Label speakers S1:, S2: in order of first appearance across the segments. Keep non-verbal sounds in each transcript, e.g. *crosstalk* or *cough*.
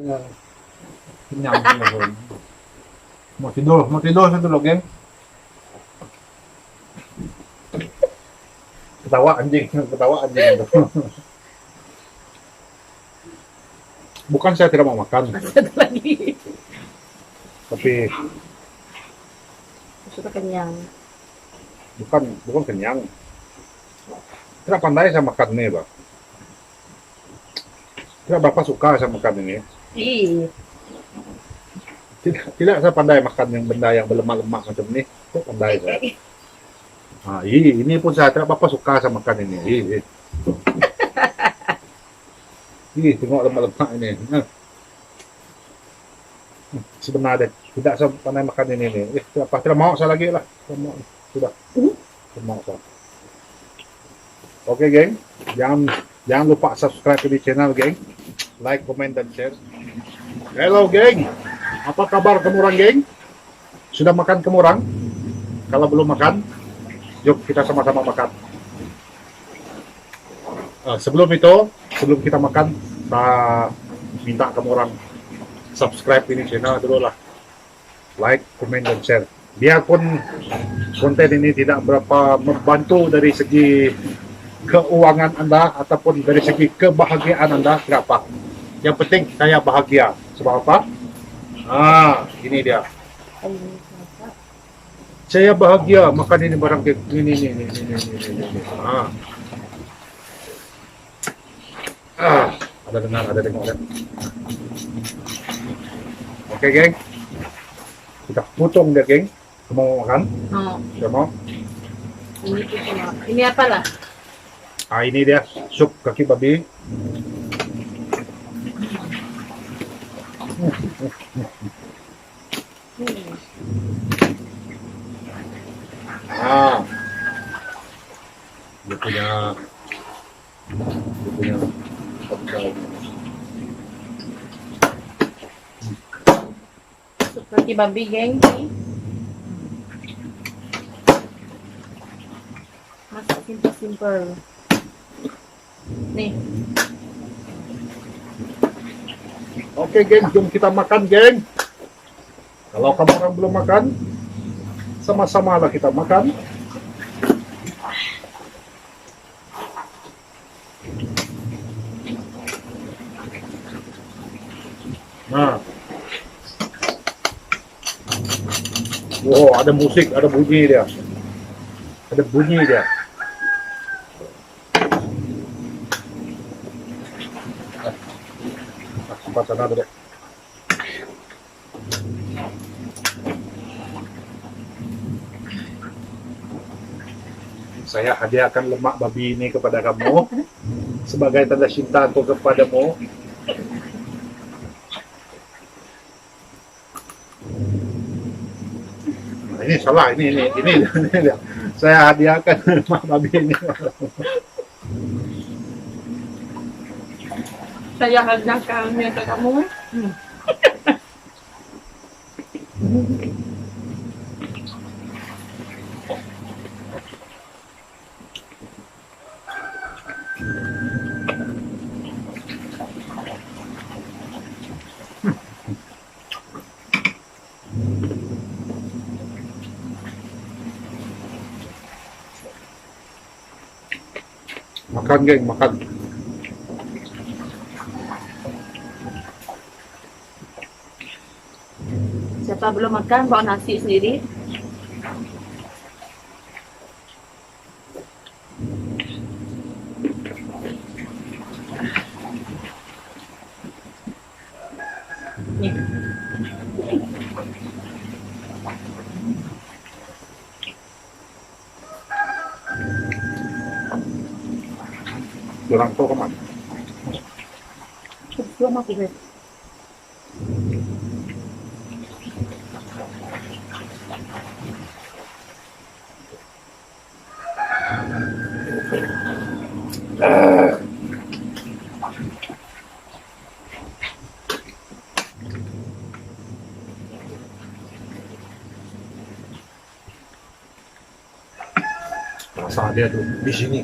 S1: Kenyang. Mau tidur, mau tidur sa tulog, geng. Ketawa anjing, ketawa anjing. Bukan saya tidak mau makan,
S2: ada lagi.
S1: tapi
S2: Sudah kenyang.
S1: bukan bukan kenyang. Tidak pandai saya makan ini, Bang. Tidak Bapak suka saya makan ini.
S2: Ih,
S1: Tidak, tidak saya pandai makan yang benda yang berlemak-lemak macam ini. Kok pandai saya? Iya, ini pun saya tidak apa-apa suka sama makan ini. Ih. Ih, tengok lemak-lemak ini. Sebenarnya tidak saya pandai makan ini. ini. Eh, tidak apa, tidak mau saya lagi lah. Tidak mau. Sudah.
S2: Hmm?
S1: Tidak mau saya. Oke, geng. Jangan jangan lupa subscribe di channel, geng. Like, comment, dan share. Hello, geng. Apa kabar kemurang, geng? Sudah makan kemurang? Kalau belum makan, yuk kita sama-sama makan. Eh, sebelum itu, sebelum kita makan, kita minta kamu orang subscribe ini channel dulu lah. Like, comment, dan share. Biarpun konten ini tidak berapa membantu dari segi keuangan Anda ataupun dari segi kebahagiaan Anda, tidak apa. Yang penting saya bahagia. Sebab apa? Ah, ini dia. Saya bahagia makan ini barang ini ini ini ini ini, ini, ini. Ah. Ah, ada dengar, ada dengar. Ada. Oke, geng. Kita potong dia, geng. Kamu mau makan?
S2: oh,
S1: Sudah mau?
S2: ini. Ini apa lah?
S1: Ah, ini dia sup kaki babi. Ah. Dia punya dia punya.
S2: Seperti babi, geng. Mas simple-simple. Nih,
S1: Oke, geng, jom kita makan, geng. Kalau kamu orang belum makan, sama-sama lah kita makan. Nah. Wow, ada musik, ada bunyi dia. Ada bunyi dia. Saya hadiahkan lemak babi ini kepada kamu sebagai tanda cintaku kepadamu. Nah, ini salah ini ini ini, ini, saya hadiahkan lemak babi ini.
S2: Saya kerjakan ya ke kamu. Hmm.
S1: Makan geng, makan.
S2: Siapa belum makan, bawa nasi sendiri. Nih.
S1: Kurang to ke mana?
S2: Belum aku guys.
S1: Rasa dia tuh di sini.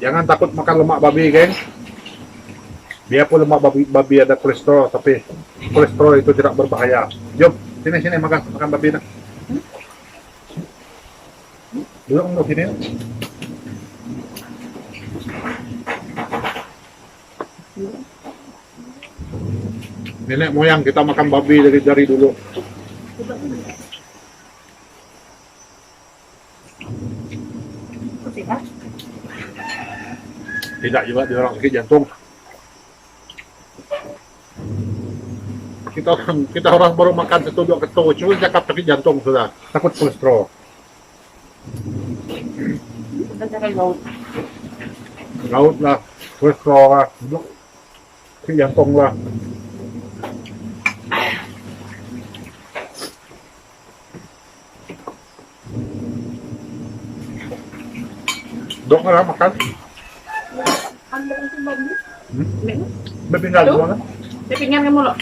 S1: Jangan takut makan lemak babi, geng. Biarpun lemak babi, babi ada kolesterol, tapi kolesterol itu tidak berbahaya. Jom, sini sini makan makan babi nak. Duduk duduk sini. Nenek moyang kita makan babi dari dari dulu. Tidak juga di orang sakit jantung. Kita orang kita orang baru makan satu dua ketua, cuma cakap sakit jantung sudah. Takut kolesterol.
S2: Laut.
S1: Laut lah, kolesterol lah, sakit jantung lah. Dok lah makan. Hmm?
S2: Memang.
S1: Berpindah di
S2: Dok.
S1: mana?
S2: Dia pinggan kamu loh.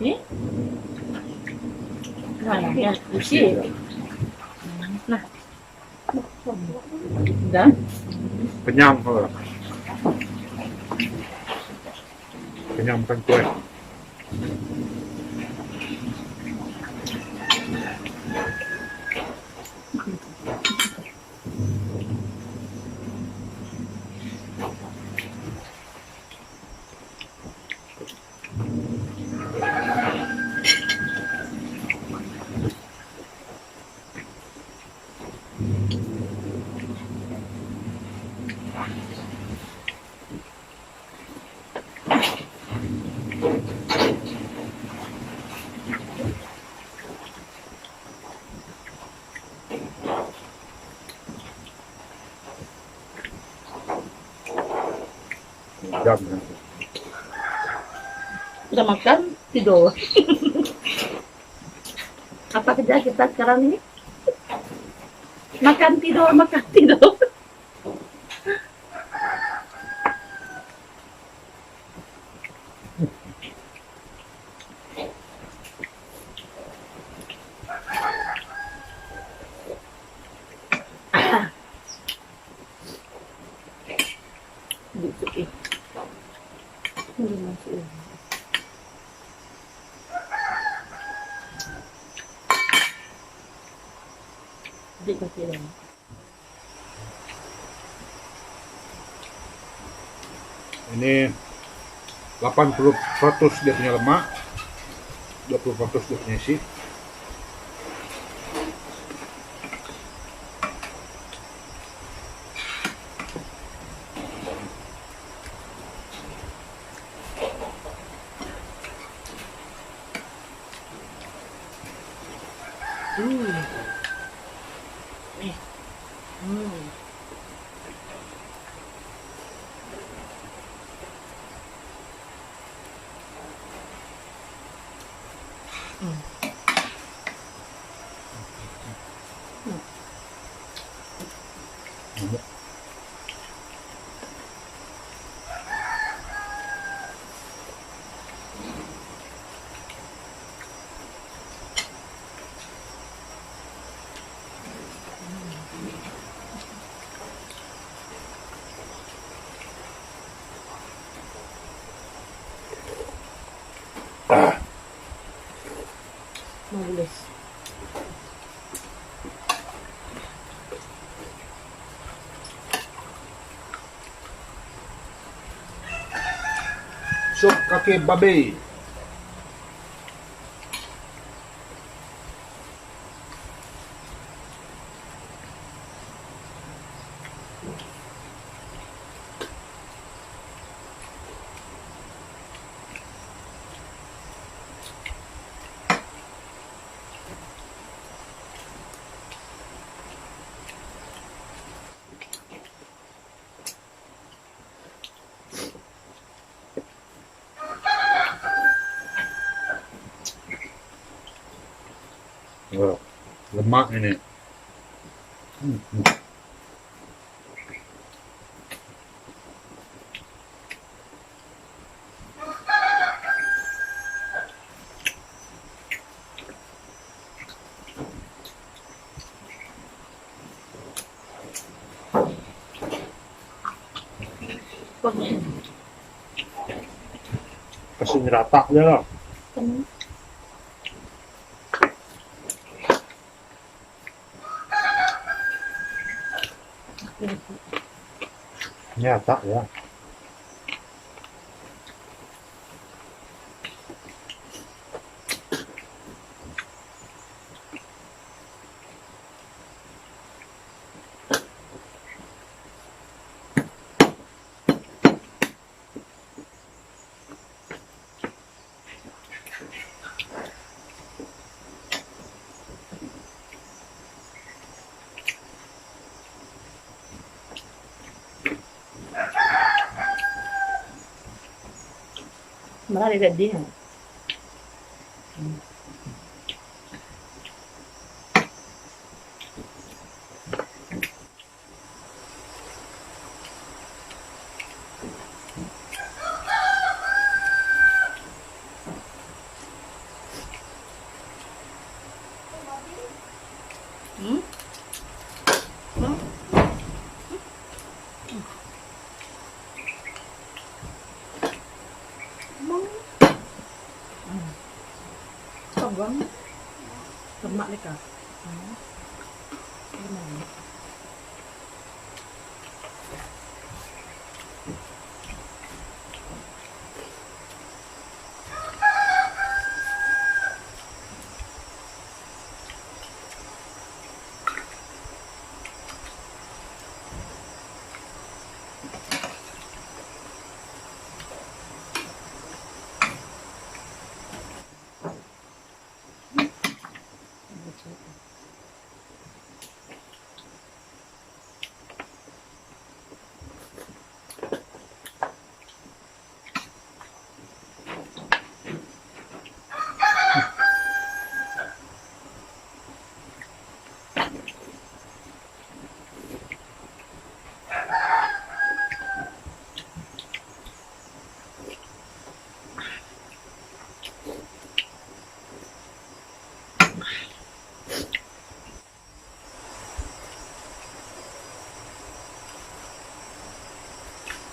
S2: Ni? Nah, ya, isi. Nah. Dan
S1: Kenyang. oh. Kenyang makan kue.
S2: Makan tidur. Apa kerja kita sekarang ini? Makan tidur, makan tidur. Lang.
S1: Ini 80% dia punya lemak, 20% dia punya isi.
S2: Mm. Magulis.
S1: Sup kaki babi. Lemak ini. Hmm, hmm.
S2: Wag mo.
S1: Kasi Yeah, that
S2: one. Ka din. ah. Hmm?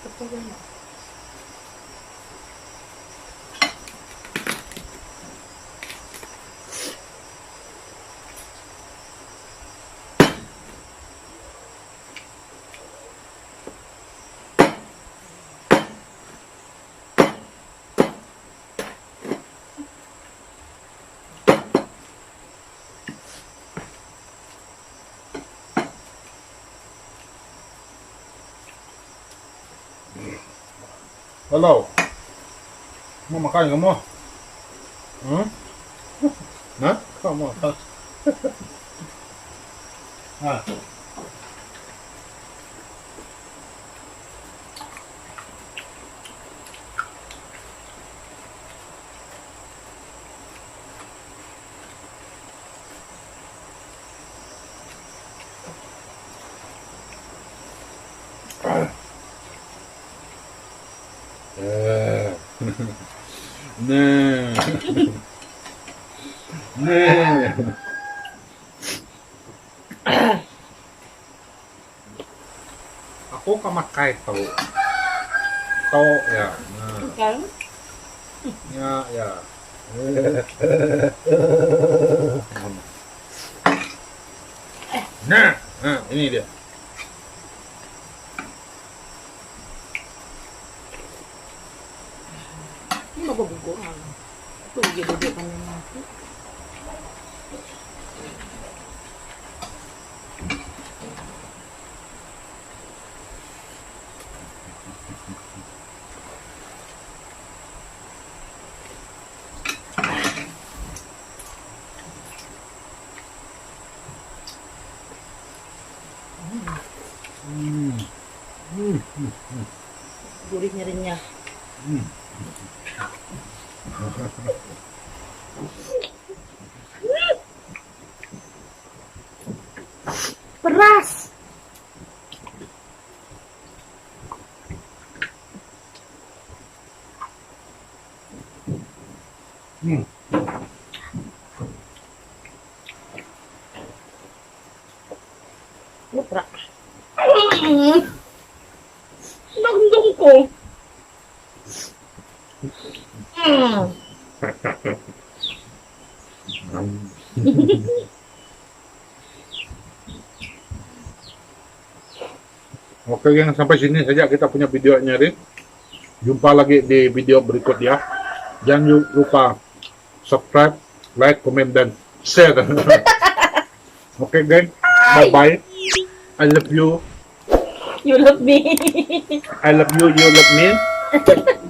S2: Betul banget.
S1: Hello. Mau makan kamu? Hmm? Nah, kamu. ah. Eh. Nah. Nah. Aku kamakai tau. Tau ya. Nah.
S2: Kan?
S1: Ya, ya. Nah, nah, ini dia.
S2: 먹어 먹고 또 이게
S1: 어디에
S2: 갔느냐 음.
S1: 음.
S2: 음. 음. 요리 내렸냐? 음. Beras. Hmm. Luprak. Mm. *laughs*
S1: Oke, yang sampai sini saja kita punya videonya, Rin. Jumpa lagi di video berikutnya. Jangan lupa subscribe, like, comment, dan share. *laughs* Oke, geng. Bye-bye. I love you.
S2: You love me.
S1: I love you. You love me. *laughs*